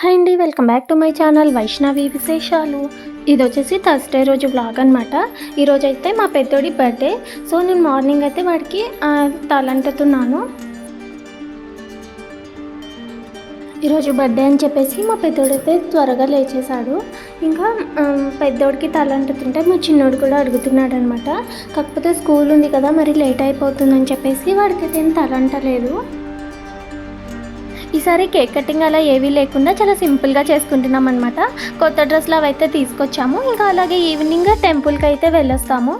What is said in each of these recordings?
Hi అండి welcome back to my channel Vaishnavi విశేషాలు. ఇది వచ్చేసి థర్స్డే రోజు బ్లాగ్ అనమాట ఈరోజు అయితే మా పెద్దోడి బర్త్డే సో నేను మార్నింగ్ అయితే వాడికి తలంటుతున్నాను ఈరోజు బర్త్డే అని చెప్పేసి మా పెద్దోడైతే త్వరగా లేచేశాడు. ఇంకా పెద్దోడికి తలంటుతుంటే మా చిన్నోడు కూడా అడుగుతున్నాడు అనమాట కాకపోతే స్కూల్ ఉంది కదా మరి లేట్ అయిపోతుందని చెప్పేసి వాడికైతే ఏం తలంటలేదు. ఈసారి కేక్ కటింగ్ అలా ఏవీ లేకుండా చాలా సింపుల్గా చేసుకుంటున్నాం అనమాట కొత్త డ్రెస్లు అవైతే తీసుకొచ్చాము. ఇంకా అలాగే ఈవినింగ్ టెంపుల్కి అయితే వెళ్ళొస్తాము.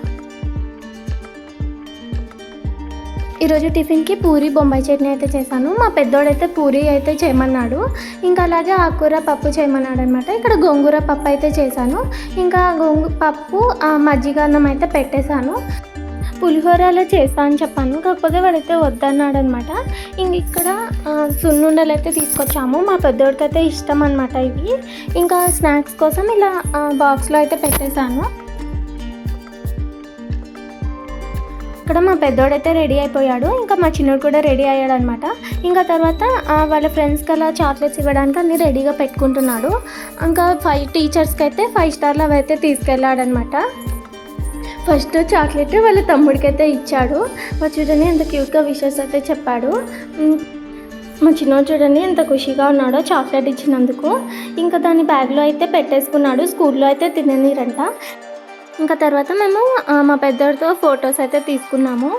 ఈరోజు టిఫిన్కి పూరి బొంబాయి చట్నీ అయితే చేశాను. మా పెద్దోడైతే పూరి అయితే చేయమన్నాడు. ఇంకా అలాగే ఆకుకూర పప్పు చేయమన్నాడు అనమాట ఇక్కడ గోంగూర పప్పు అయితే చేశాను. ఇంకా గోంగూ పప్పు మజ్జిగ అన్నం అయితే పెట్టేశాను. పులిహోరలో చేస్తా అని చెప్పాను. కాకపోతే వాడైతే వద్దన్నాడు అనమాట ఇంక ఇక్కడ సున్నుండలు అయితే తీసుకొచ్చాము. మా పెద్దోడికి అయితే ఇష్టం అనమాట ఇవి. ఇంకా స్నాక్స్ కోసం ఇలా బాక్స్లో అయితే పెట్టేశాను. ఇక్కడ మా పెద్దోడైతే రెడీ అయిపోయాడు. ఇంకా మా చిన్నోడు కూడా రెడీ అయ్యాడు అనమాట ఇంకా తర్వాత వాళ్ళ ఫ్రెండ్స్కి అలా చాక్లెట్స్ ఇవ్వడానికి అన్ని రెడీగా పెట్టుకుంటున్నాడు. ఇంకా ఫైవ్ టీచర్స్కి అయితే ఫైవ్ స్టార్లు అవి అయితే తీసుకెళ్ళాడనమాట. ఫస్ట్ చాక్లెట్ వాళ్ళ తమ్ముడికి అయితే ఇచ్చాడు. మా చూడండి ఎంత క్యూట్గా విషెస్ అయితే చెప్పాడు. మా చిన్నోడు చూడండి ఎంత ఖుషిగా ఉన్నాడో చాక్లెట్ ఇచ్చినందుకు. ఇంకా దాని బ్యాగ్లో అయితే పెట్టేసుకున్నాడు. స్కూల్లో అయితే తిననీరంట. ఇంకా తర్వాత మేము మా పెద్దోడితో ఫొటోస్ అయితే తీసుకున్నాము.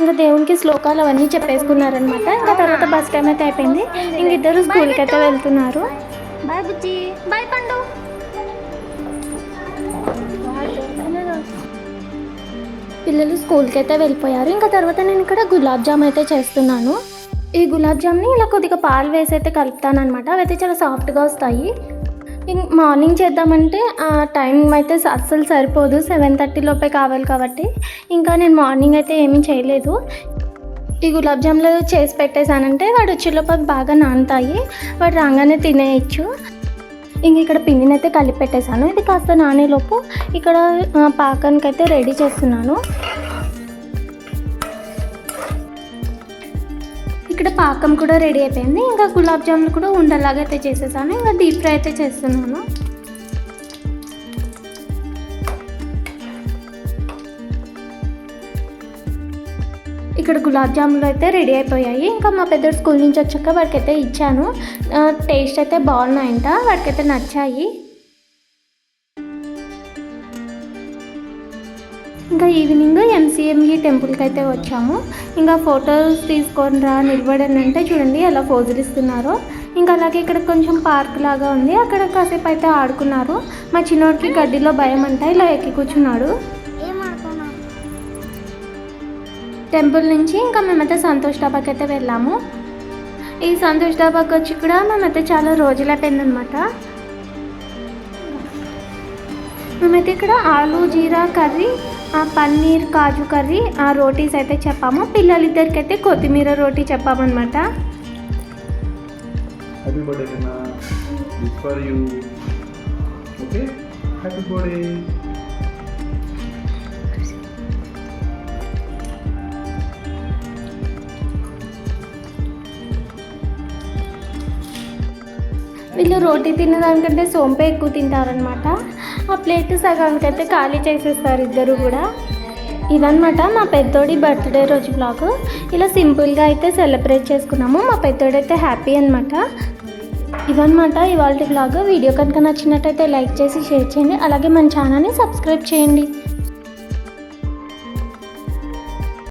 ఇంకా దేవునికి శ్లోకాలు అవన్నీ చెప్పేసుకున్నారనమాట ఇంకా తర్వాత బస్ టైం అయితే అయిపోయింది. ఇంక ఇద్దరు స్కూల్కి అయితే వెళ్తున్నారు. బాయ్ బుజ్జి. బాయ్ పండు. పిల్లలు స్కూల్కి అయితే వెళ్ళిపోయారు. ఇంకా తర్వాత నేను ఇక్కడ గులాబ్ జామ్ అయితే చేస్తున్నాను. ఈ గులాబ్ జామ్ని ఇలా కొద్దిగా పాలు వేసి అయితే కలుపుతాను అనమాట అవి అయితే చాలా సాఫ్ట్గా వస్తాయి. మార్నింగ్ చేద్దామంటే ఆ టైం అయితే అస్సలు సరిపోదు. సెవెన్ థర్టీ లోపే కావాలి కాబట్టి. ఇంకా నేను మార్నింగ్ అయితే ఏమీ చేయలేదు. ఈ గులాబ్ జామ్లు చేసి పెట్టేశానంటే వాడు వచ్చేలోపు బాగా నానుతాయి. వాడు రాగానే తినేయచ్చు. ఇంక ఇక్కడ పిండిని అయితే కలిపి పెట్టేశాను ఇది కాస్త నానేలోపు ఇక్కడ పాకానికి అయితే రెడీ చేస్తున్నాను. ఇక్కడ పాకం కూడా రెడీ అయిపోయింది. ఇంకా గులాబ్ జాములు కూడా ఉండలాగా అయితే చేసేసాను. ఇంకా డీప్ ఫ్రై అయితే చేస్తున్నాను. ఇక్కడ గులాబ్ జాములు అయితే రెడీ అయిపోయాయి. ఇంకా మా పెద్ద స్కూల్ నుంచి వచ్చాక వాడికైతే ఇచ్చాను. టేస్ట్ అయితే బాగున్నాయంట వాడికైతే నచ్చాయి. ఇంకా ఈవినింగ్ ఎంసీఎంఈ టెంపుల్కి అయితే వచ్చాము. ఇంకా ఫొటోస్ తీసుకొని రా నిలబడని అంటే చూడండి ఎలా ఫోజులు ఇస్తున్నారో. ఇంకా అలాగే ఇక్కడ కొంచెం పార్క్ లాగా ఉంది. అక్కడ కాసేపు అయితే ఆడుకున్నారు. మా చిన్నోడికి గడ్డిలో భయం అంట ఇలా ఎక్కి కూర్చున్నాడు. టెంపుల్ నుంచి ఇంకా మేమైతే సంతోష్ డాబాకి అయితే వెళ్ళాము. ఈ సంతోష్ డాబాకి వచ్చి కూడా మేమైతే చాలా రోజులు అయిపోయిందనమాట మేమైతే ఇక్కడ ఆలు జీరా కర్రీ ఆ పన్నీర్ కాజు కర్రీ ఆ రోటీస్ అయితే చెప్పాము. పిల్లలిద్దరికి అయితే కొత్తిమీర రోటీ చెప్పామన్నమాట Happy birthday, Kana. This వీళ్ళు రోటీ తినేదానికంటే సోంపే ఎక్కువ తింటారనమాట ఆ ప్లేట్ సగానికైతే ఖాళీ చేసేస్తారు ఇద్దరు కూడా. ఇదనమాట మా పెద్దోడి బర్త్డే రోజు బ్లాగ్ ఇలా సింపుల్గా అయితే సెలబ్రేట్ చేసుకున్నాము. మా పెద్దోడైతే హ్యాపీ అనమాట ఇదనమాట ఇవాళ బ్లాగ్ వీడియో కనుక నచ్చినట్టయితే లైక్ చేసి షేర్ చేయండి. అలాగే మన ఛానల్ని సబ్స్క్రైబ్ చేయండి.